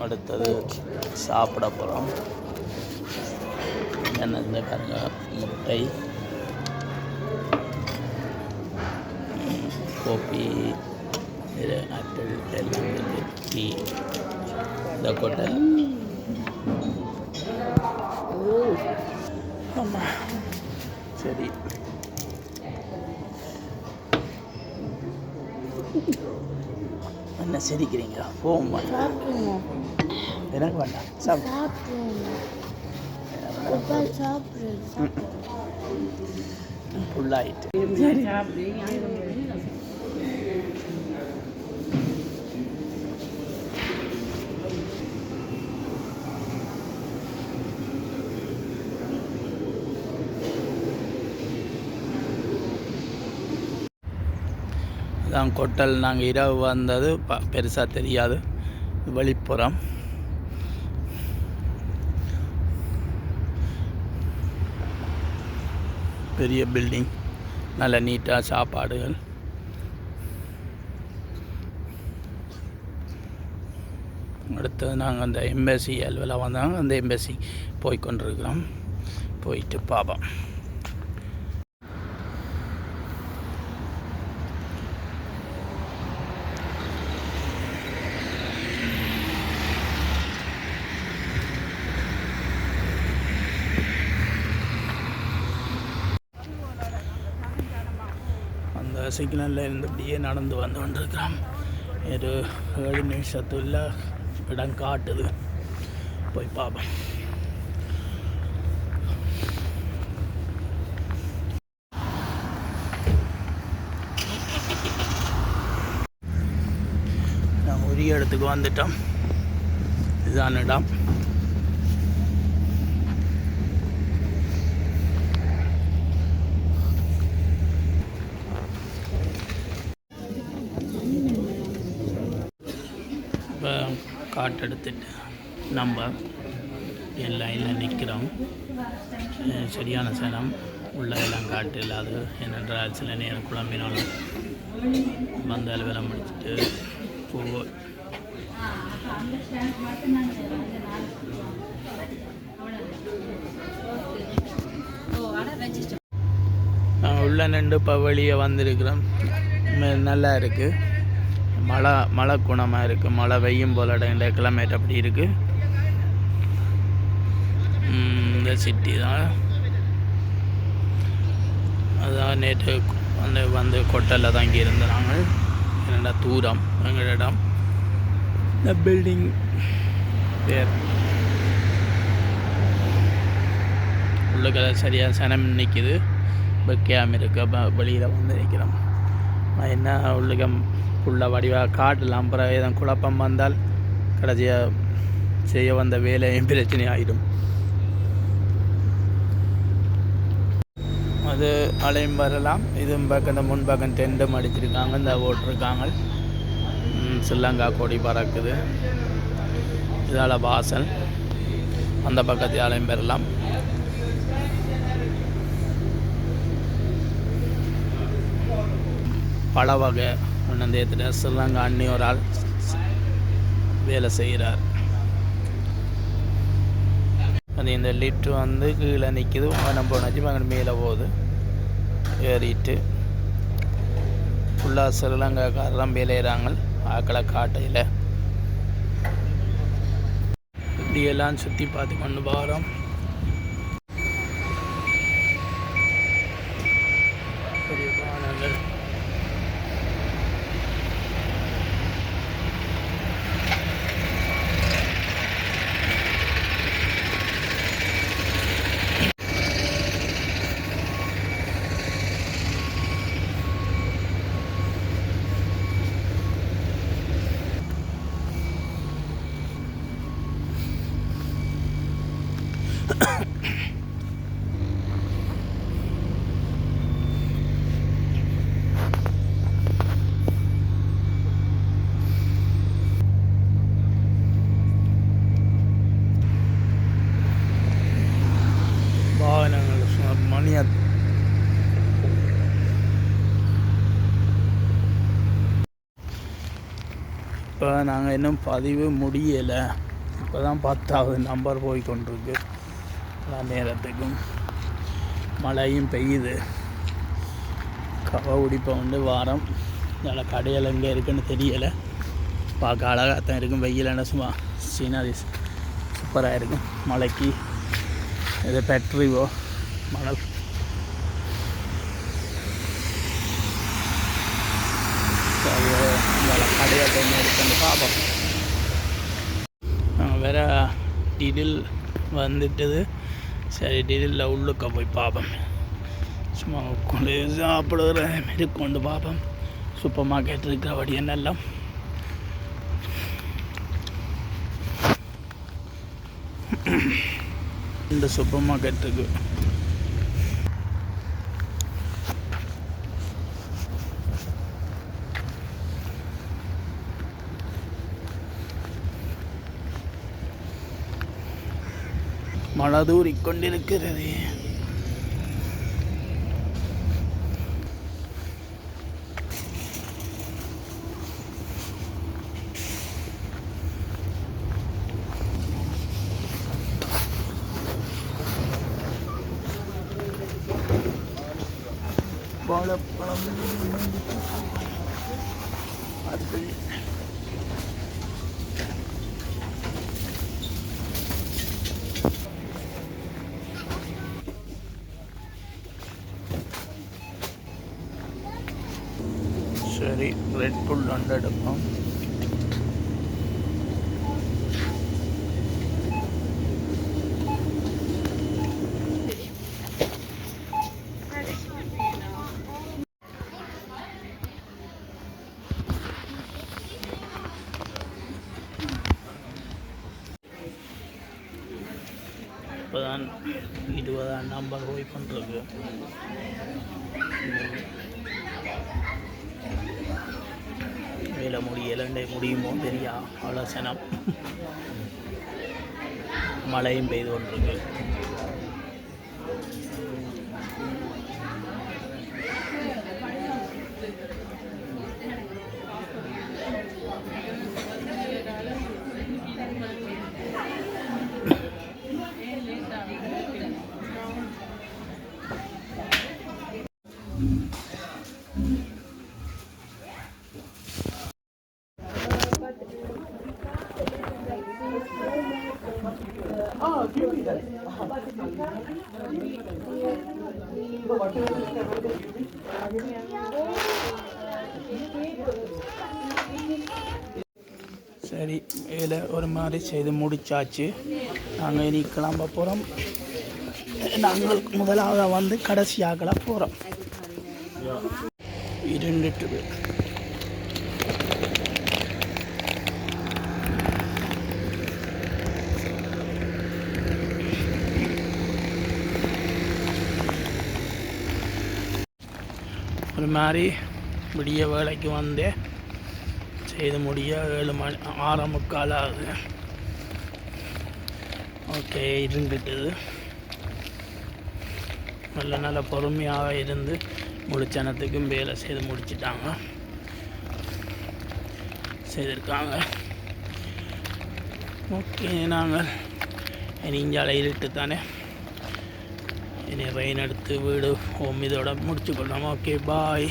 அடுத்தது சாப்பிட போகிறோம் என்ன இந்த பாருங்க முட்டை கோபி இது ஆப்பிள் எல்லாம் டீ. இந்த கொட்டல் ஆமாம் சரி. என்ன சிரிக்கிறீங்க? போமா எனக்கு வேண்டாம் சாப்பிடு அதான் கொட்டல். நாங்கள் இரவு வந்தது ப பெருசாக தெரியாது. வெளிப்புறம். பெரிய பில்டிங் நல்ல நீட்டாக சாப்பாடுகள். அடுத்தது நாங்கள் அந்த எம்பசி அலுவலாக வந்தாங்க அந்த எம்பசி போய் கொண்டிருக்கிறோம். போயிட்டு பார்ப்போம் அந்த சிக்னலில் இருந்தபடியே நடந்து வந்து கொண்டிருக்கிறோம் ஒரு ஏழு நிமிஷத்துள்ள இடம் காட்டுது. போய் பார்ப்போம் நான் உரிய இடத்துக்கு வந்துட்டோம். இதுதான் இடம் இப்போ காட்டு எடுத்துட்டு நம்ம என் லைனில் நிற்கிறோம் சரியான சனம் உள்ள எல்லாம் காட்டு இல்லாது ஏனென்றால் சில நேரம் குழம்பினாலும் வந்த வேலை முடிச்சுட்டு போவோம். நாங்கள் உள்ள நின்று இப்போ வெளியே வந்திருக்கிறோம். நல்லா இருக்குது மழை மழை குணமாக இருக்குது மழை வெய்யும் போல இடம் கிளைமேட் அப்படி இருக்குது இந்த சிட்டி தான். அதான் நேற்று வந்து வந்து கொட்டலில் தங்கி இருந்தாங்க. என்னடா தூரம் எங்கள் இடம்? இந்த பில்டிங் பேர். உள்ளுக்க சரியாக சனம் நிற்கிது வைக்காம இருக்க. வெளியில் வந்து நிற்கிறோம் நான் என்ன உள்ளுக்க புள்ள வடிவாக காட்டலாம் அப்புறம் ஏதோ குழப்பம் வந்தால் கடைசியாக செய்ய வந்த வேலையும் பிரச்சனை ஆகிடும் அது அலையும் வரலாம். இதுவும் பக்கம் இந்த முன் பக்கம் அடிச்சிருக்காங்க இந்த ஓட்டிருக்காங்க. ம், ஸ்ரீலங்கா கொடி பறக்குது. இதால் வாசல். அந்த பக்கத்து அலையும் பெறலாம். பல வகை ஒன்று ஸ்ரீலங்கா அண்ணி ஒரு ஆள் வேலை செய்கிறார் அது இந்த லிஃப்ட் வந்து கீழே நிற்கிது வானம் போனாச்சு அங்கே மேலே போகுது. ஏறிட்டு ஃபுல்லாக ஸ்ரீலங்காக்காரெல்லாம் வேலையிறாங்க. ஆக்களை காட்டையில். இப்படியெல்லாம் சுற்றி பார்த்து கொண்டு போகிறோம் பெரிய வாகனங்கள். இப்போ நாங்கள் இன்னும் பதிவு முடியலை. இப்போ தான் பத்தாவது நம்பர் போய் கொண்டிருக்கு எல்லா நேரத்துக்கும் மழையும் பெய்யுது. கவ உடிப்பை வந்து வாரம். நல்ல கடையில் எங்கே இருக்குன்னு தெரியலை. பார்க்க அழகாக தான் இருக்கும். வெயிலான சும்மா சீனாதி சூப்பராக இருக்கும். மழைக்கு இது பேட்ரிவோ மணல் சரி, நல்ல கடையாக இருக்குன்னு பார்ப்போம். வேறு வேற டிடில் வந்துட்டது. சரி டிடிலில் உள்ளுக்க போய் பார்ப்போம் சும்மா உட்காந்து சாப்பிடுற மாரி கொண்டு பார்ப்போம் சூப்பர் மார்க்கெட் இருக்கிறபடி என்னெல்லாம்? இந்த சூப்பர் மார்க்கெட்டுக்கு இருக்கு மழை கொண்டிருக்கிறது வாழைப்பழம் அடுத்தது சரி ரெட் புல் வந்து எடுப்போம் இப்போதான் இருபதாம் நம்பர் போய் பண்ணுறது வேலை முடியலண்டே முடியுமோ தெரியா ஆலோசனம் மழையும் பெய்து கொண்டிருக்கு. சரி வேலை ஒரு மாதிரி செய்து முடிச்சாச்சு. நாங்கள் இனி கிளம்ப போகிறோம் நாங்கள் முதலாவது வந்து கடைசியாக போகிறோம் இருந்துட்டு ஒரு மாதிரி விடிய வேலைக்கு வந்தேன் செய்து முடிய ஏழு மணி ஆறு முக்கால் ஆகுது. ஓகே இருந்துட்டுது நல்ல நல்ல பொறுமையாக இருந்து முடிச்சனத்துக்கும் வேலை செய்து முடிச்சிட்டாங்க. செய்திருக்காங்க. ஓகே நாங்கள் இனி இஞ்சால இருட்டு தானே இனி ரெயின் எடுத்து வீடு ஹோம் இதோட முடிச்சு கொள்ளலாம் ஓகே பாய்